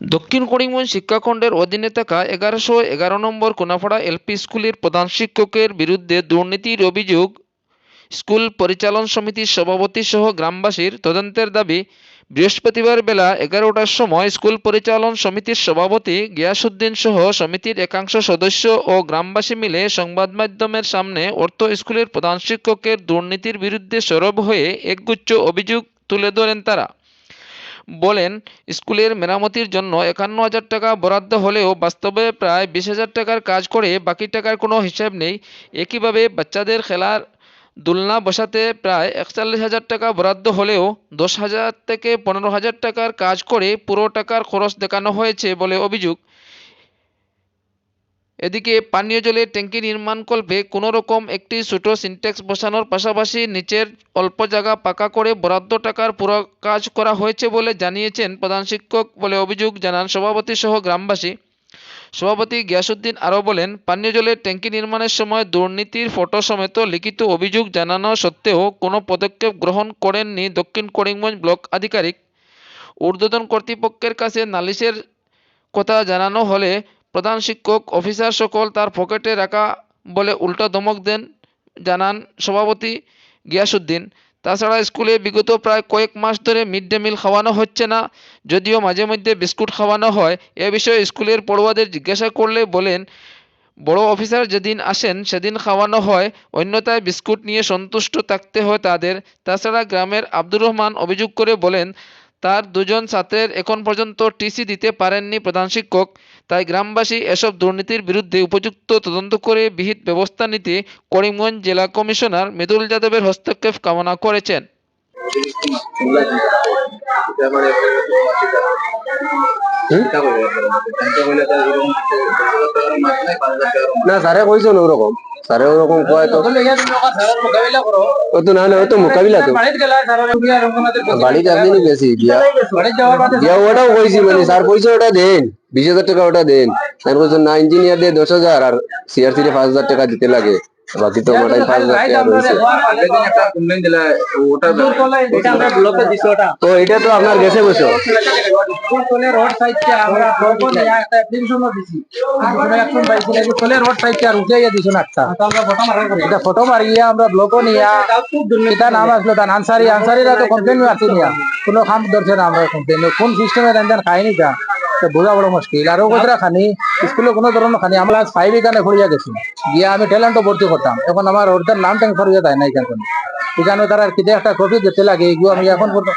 দক্ষিণ করিমগঞ্জ শিক্ষাখণ্ডের অধীনে থাকা এগারোশো এগারো নম্বর কোনাপাড়া এলপি স্কুলের প্রধান শিক্ষকের বিরুদ্ধে দুর্নীতির অভিযোগ, স্কুল পরিচালন সমিতির সভাপতি সহ গ্রামবাসীর তদন্তের দাবি বৃহস্পতিবার বেলা এগারোটার সময় স্কুল পরিচালন সমিতির সভাপতি গিয়াসুদ্দিন সহ সমিতির একাংশ সদস্য ও গ্রামবাসী মিলে সংবাদ মাধ্যমের সামনে অর্থ স্কুলের প্রধান শিক্ষকের দুর্নীতির বিরুদ্ধে সরব হয়ে একগুচ্ছ অভিযোগ তুলে ধরেন তারা। বলেন, স্কুলের মেরামতির জন্য একান্ন হাজার টাকা বরাদ্দ হলেও বাস্তবে প্রায় বিশ হাজার টাকার কাজ করে বাকি টাকার কোনো হিসাব নেই। একইভাবে বাচ্চাদের খেলার দোলনা বসাতে প্রায় একচল্লিশ হাজার টাকা বরাদ্দ হলেও দশ হাজার থেকে পনেরো হাজার টাকার কাজ করে পুরো টাকার খরচ দেখানো হয়েছে বলে অভিযোগ। এদিকে পানীয় জলের ট্যাঙ্কি নির্মাণকল্পে কোনো রকম একটি ছোট সিনটেক্স বসানোর পাশাপাশি নিচের অল্প জায়গা পাকা করে বরাদ্দ টাকার পুরো কাজ করা হয়েছে বলে জানিয়েছেন প্রধান শিক্ষক বলে অভিযোগ জানান সভাপতি সহ গ্রামবাসী। সভাপতি গিয়াসুদ্দিন আরও বলেন, পানীয় জলের ট্যাঙ্কি নির্মাণের সময় দুর্নীতির ফটো সমেত লিখিত অভিযোগ জানানো সত্ত্বেও কোনো পদক্ষেপ গ্রহণ করেননি দক্ষিণ করিমগঞ্জ ব্লক আধিকারিক। ঊর্ধ্বতন কর্তৃপক্ষের কাছে নালিশের কথা জানানো হলে প্রধান শিক্ষক, অফিসার সকল তার পকেটে রাখা বলে উল্টো ধমক দেন, জানান সভাপতি গিয়াসুদ্দিন তাছাড়া স্কুলে বিগত প্রায় কয়েক মাস ধরে মিড ডে মিল খাওয়ানো হচ্ছে না, যদিও মাঝে মধ্যে বিস্কুট খাওয়ানো হয়। এ বিষয়ে স্কুলের পড়ুয়াদের জিজ্ঞাসা করলে বলেন, বড় অফিসার যেদিন আসেন সেদিন খাওয়ানো হয়, অন্যথায় বিস্কুট নিয়ে সন্তুষ্ট থাকতে হয় তাদের। তাছাড়া গ্রামের আব্দুর রহমান অভিযোগ করে বলেন তার দুজন ছাত্রের এখন পর্যন্ত টিসি দিতে পারেননি প্রধান শিক্ষক। তাই গ্রামবাসী এসব দুর্নীতির বিরুদ্ধে উপযুক্ত তদন্ত করে বিহিত ব্যবস্থা নিতে করিমগঞ্জ জেলা কমিশনার মৃদুল যাদবের হস্তক্ষেপ কামনা করেছেন। না, স্যারে কইছেন ওরকম স্যারে ওরকম ও তো। না না ও তো মোকাবিলা তো। বাড়িতে একদিনই গেছি দিয়া ওটাও কইছি মানে স্যার পয়সা ওটা দেন। বিশ হাজার টাকা ওটা দেন। স্যার বলছেন না ইঞ্জিনিয়ার দিয়ে দশ হাজার, আর সিআরসি রে পাঁচ হাজার টাকা দিতে লাগে। বাকি তো মোটাই পাঁচ হাজার টাকা রয়েছে। তো এটা তো আপনার গেছে বসো। ফটো মারিয়া আমরা ব্লকও নিয়া এটা নাম আসলো তার আনসারি। আনসারিরা তো কমপ্লেন মারছি নিয়া কোনো খাম ধরছে না আমরা কমপ্লেন কোন সিস্টেমে দেন দেন খাইনি তা তো বোঝা বড় মুশকিল। আরও কোথায় খানি স্কুলে কোনো ধরনের খানি আমরা ফাইভ এখানে ফুরিয়া গেছি গিয়া আমি ট্যালেন্টও ভর্তি করতাম। এখন আমার ওদের নাম ট্যাঙ্ক ফুরিয়া দেয় না এখানে। এখানে তারা কিতে একটা কপি দিতে লাগে এগুলো আমি এখন করতাম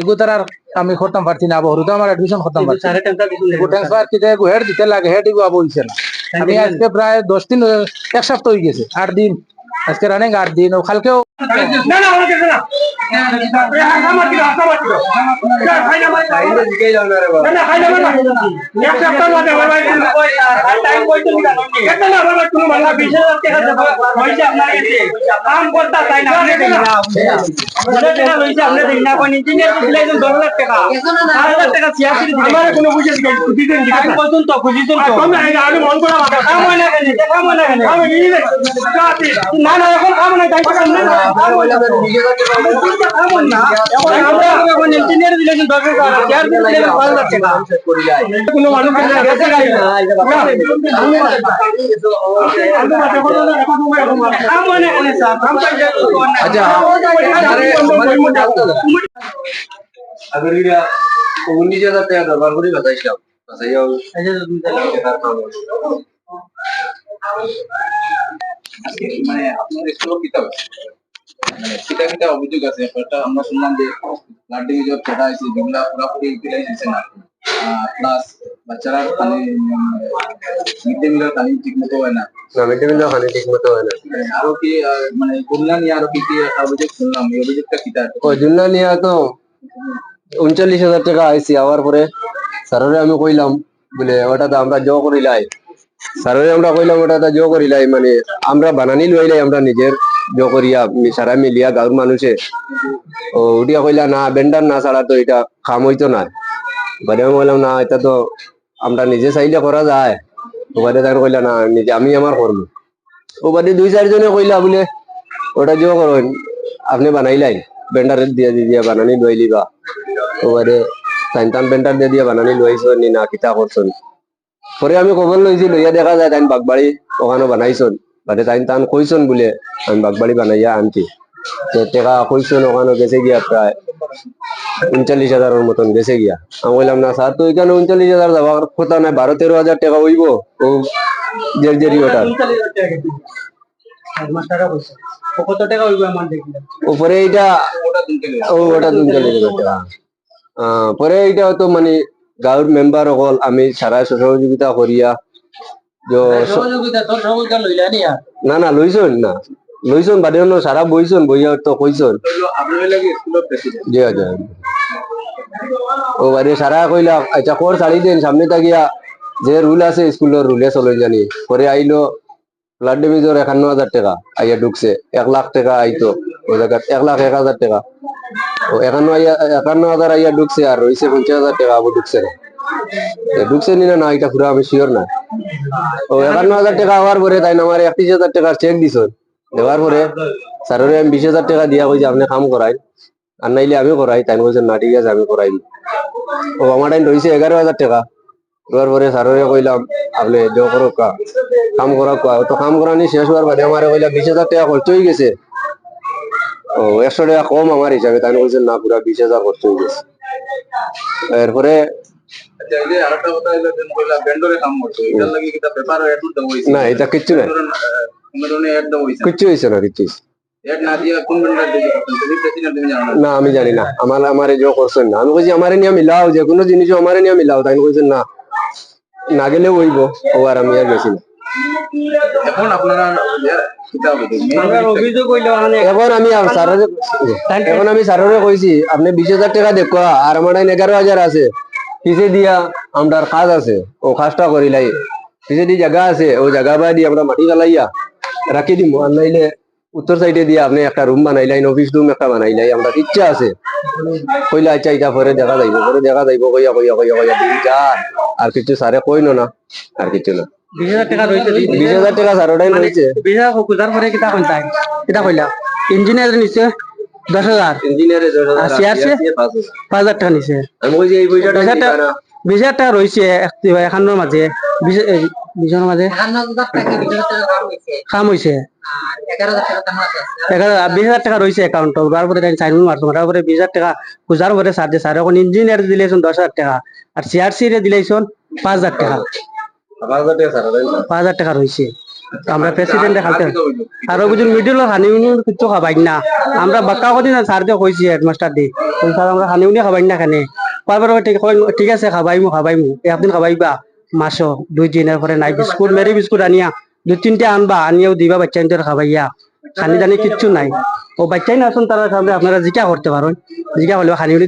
এগুলো তারা আমি করতাম পারছি না আমার করতাম পারছি ট্রান্সফার হেড দিতে লাগে হেড এগুলো না। আমি আজকে প্রায় দশ দিন এক সপ্তাহ হয়ে গেছে আট দিন। আজকে রানিং আট দিন ও কালকেও না না আমাকে না। হাসা এখন আমরা দায়িত্ব সামনে না এমন না এখন বাতাইছিলাম মানে আপনার স্কুল কিতাব মানে কিতা কিতা অভিযোগ আছে একটা আমরা শুনলাম যে ব্লাড ডিভিজন যেটা আছে যেগুলা পুরোপুরি ইউটিলাইজ হচ্ছে না। প্লাস বাচ্চারা খালি মিড ডে মিলের খালি ঠিক মতো হয় না। মিড ডে মিল খানি ঠিক মতো হয় না। আরও কি মানে খুলনা নিয়ে আরও কি কি অভিযোগ শুনলাম এই অভিযোগটা কিতা ওই জুনলা নিয়ে তো উনচল্লিশ হাজার টাকা আইসি আওয়ার পরে স্যারের আমি কইলাম বলে ওটা তো আমরা জো করিলাই স্যারের আমরা কইলাম ওটা জো করিলাই মানে আমরা বানানি লইলাই আমরা নিজের, জো করিয়া সারা মিলিয়া গাঁর মানুষে। ও উঠিয়া কইলা, না, বেন্ডার না ছাড়া তো এটা খাম হইতো না। বাড়ি আমি বললাম না, এটা তো আমরা নিজে চাইলে করা যায়। ও বাদে তাকে কইলা, না, নিজে আমি আমার করব ও বাদে দুই চারজনে কইলা, বলে, ওটা যে করেন আপনি বানাইলাই, বেন্ডার দিয়ে দিয়ে বানানি লইলি বা। ও বাদে টাইম টান বেন্ডার দিয়ে দিয়া বানানি লইছো, নি না, কিতা করছন পরে আমি খবর লইছি লইয়া দেখা যায় তাইন বাগবাড়ি ওখানে বানাইছন বাদে তাইন টান কইছন বলে আমি বাগবাড়ি বানাইয়া আনছি তো টেকা কইছন ওখানে গেছে গিয়া প্রায় উনচল্লিশ হাজারের মতন গেছে গিয়া। আমি বললাম না স্যার তো এখানে উনচল্লিশ হাজার যাবার কথা নাই বারো তেরো হাজার টাকা হইব ও জেরজেরি ওটার উপরে এইটা ও ওটা উনচল্লিশ হাজার টাকা। পরে এইটা তো মানে গাঁৱৰ মেম্বাৰ অকল আমি সারা সহযোগিতা করিয়া যে সহযোগিতা তোর সহযোগিতা লইলা নি না না লইছন না। লইছন বাদে সারা বইছন বইয়া তো প্রেসিডেন্ট জি ও বাদে সারা কইলা আচ্ছা কর ছাড়ি দেন সামনে থাকিয়া যে রুল আছে স্কুলের রুলে চলে জানি। পরে আইলো ব্লাড ডিভিজর একান্ন হাজার টাকা আইয়া ঢুকছে। এক লাখ টাকা আইতো ওই জায়গাত এক লাখ এক হাজার টাকা। একান্ন একান্ন হাজার আইয়া ঢুকছে আর রইছে পঞ্চাশ হাজার টাকা, আবার ঢুকছে না। ঢুকছে নি না এটা পুরো আমি শিওর না। ও একান্ন হাজার টাকা হওয়ার পরে তাই আমার একত্রিশ হাজার টাকার চেক দিছ। দেওয়ার পরে স্যারের আমি বিশ হাজার টাকা দিয়া কইছে, আপনি কাম করাই আর নাইলে আমি করাই, তাই কইছে না, ঠিক আছে, আমি করাই ও আমার টাইম রয়েছে এগারো হাজার টাকা। দেওয়ার পরে স্যারের কইলাম, আপনি দেও করো কাম করা তো কাম করানি শেষ হওয়ার বাদে আমার কইলাম বিশ হাজার টাকা খরচ হয়ে গেছে। ও একশো টাকা কম আমার হিসাবে তাই কইছে না পুরা বিশ হাজার হয়ে গেছে এরপরে আচ্ছা করতো না এটা কিচ্ছু নাই। কিচ্ছু হয়েছে না কিচ্ছু না। আমি জানি না। আমার আমারে যে করছেন না আমি কইছি আমারে নিয়ে মিলাও যে কোনো জিনিস আমারে নিয়ে মিলাও তাই কইছেন না না গেলেও হইব ও আর আমি আর গেছি না। এখন আপনারা এখন আমি স্যারের এখন আমি স্যারের কইছি আপনি বিশ হাজার টাকা দেখো আর আমার এগারো হাজার আছে। পিছে দিয়া কাজ আছে ও কাজটা করিলাই পিছে দি জায়গা আছে ও জায়গা বা দিয়ে আমরা মাটি গালাইয়া রাখি দিম। আর নাইলে উত্তর সাইডে দিয়ে আপনি একটা রুম বানাইলাই অফিস রুম একটা বানাইলাই আমরা ইচ্ছা আছে। কইলা আচ্ছা এটা পরে দেখা যাইব পরে দেখা যাইব কইয়া কইয়া কইয়া কইয়া দিন যা আর কিছু স্যারে কইল না আর কিছু না। বিশ হাজার টাকা রয়েছে বিশ হাজার টাকা স্যারটাই রয়েছে বিশ হাজার খুঁজার পরে কিতা কইতা কিতা কইলা? ইঞ্জিনিয়ার নিছে দশ হাজার। ইঞ্জিনিয়ারে আর CRC? পাঁচ হাজার। টাকা নিছে। আমি কইছি এই পয়সাটা বিশ হাজার টাকা রয়েছে এখানোর মাঝে। বিশ- এই বিশজনের মাঝে। কাম হয়েছে বিশ হাজার টাকা রয়েছে একাউন্ট তারপরে সাইন মারতো তারপরে বিশ হাজার টাকা খুঁজার পরে স্যার স্যার এখন ইঞ্জিনিয়ার দিলেছেন দশ হাজার টাকা। আর সিআরসি রে দিলেছেন পাঁচ হাজার টাকা। পাঁচ হাজার টাকা রয়েছে আমরা প্রেসিডেন্টে খালতে আর বুঝুন মিডিল হানি কিছু খাবাই না। আমরা হানি উনি খাবাই না খানে কয়বার ঠিক আছে, খাবাইমু খাবাইমু। একদিন খাবাইবা। মাসো, দুই দিনের পরে নাই বিস্কুট, মেরি বিস্কুট আনিয়া। দুই তিনটে আনবা, আনিয়াও দিবা বাচ্চা নিতে খাবাইয়া। খানি দানি কিচ্ছু নাই। ও বাচ্চাই না আসুন, তারা সামনে আপনারা জিকা করতে পারেন জিকা হলেও খানি উনি